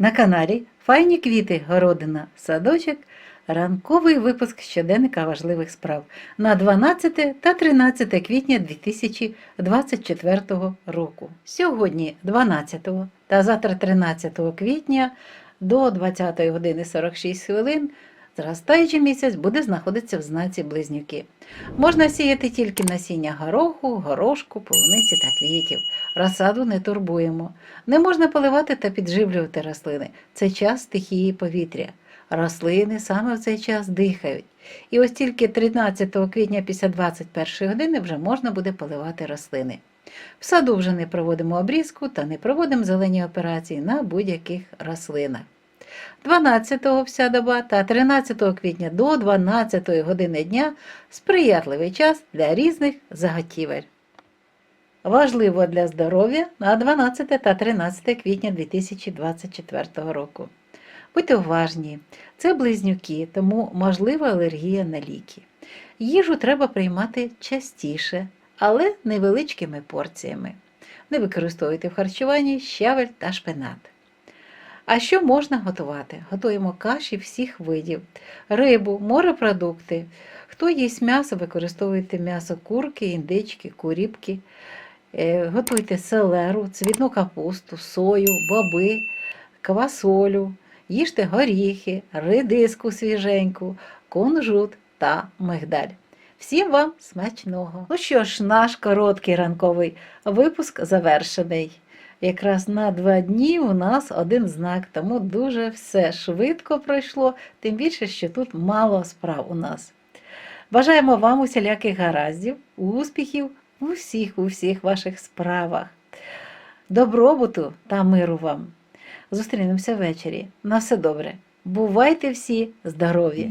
На каналі Файні квіти, городина, садочок, ранковий випуск щоденника важливих справ на 12 та 13 квітня 2024 року. Сьогодні 12 та завтра 13 квітня до 20 години 46 хвилин зростаючий місяць буде знаходитися в знаці близнюки. Можна сіяти тільки насіння гороху, горошку, полуниці та квітів. Розсаду не турбуємо. Не можна поливати та підживлювати рослини. Це час стихії повітря. Рослини саме в цей час дихають. І ось тільки 13 квітня після 21 години вже можна буде поливати рослини. В саду вже не проводимо обрізку та не проводимо зелені операції на будь-яких рослинах. 12 вся доба та 13 квітня до 12 години дня сприятливий час для різних заготівель. Важливо для здоров'я на 12 та 13 квітня 2024 року. Будьте уважні, це близнюки, тому можлива алергія на ліки. Їжу треба приймати частіше, але невеличкими порціями. Не використовуйте в харчуванні щавель та шпинат. А що можна готувати? Готуємо каші всіх видів, рибу, морепродукти. Хто їсть м'ясо, використовуйте м'ясо курки, індички, куріпки. Е, Готуйте селеру, цвітну капусту, сою, боби, квасолю, їжте горіхи, редиску свіженьку, кунжут та мигдаль. Всім вам смачного! Ну що ж, наш короткий ранковий випуск завершений. Якраз на два дні у нас один знак, тому дуже все швидко пройшло, тим більше, що тут мало справ у нас. Бажаємо вам усіляких гараздів, успіхів у всіх, у всіх ваших справах. Добробуту та миру вам. Зустрінемося ввечері. На все добре. Бувайте всі здорові!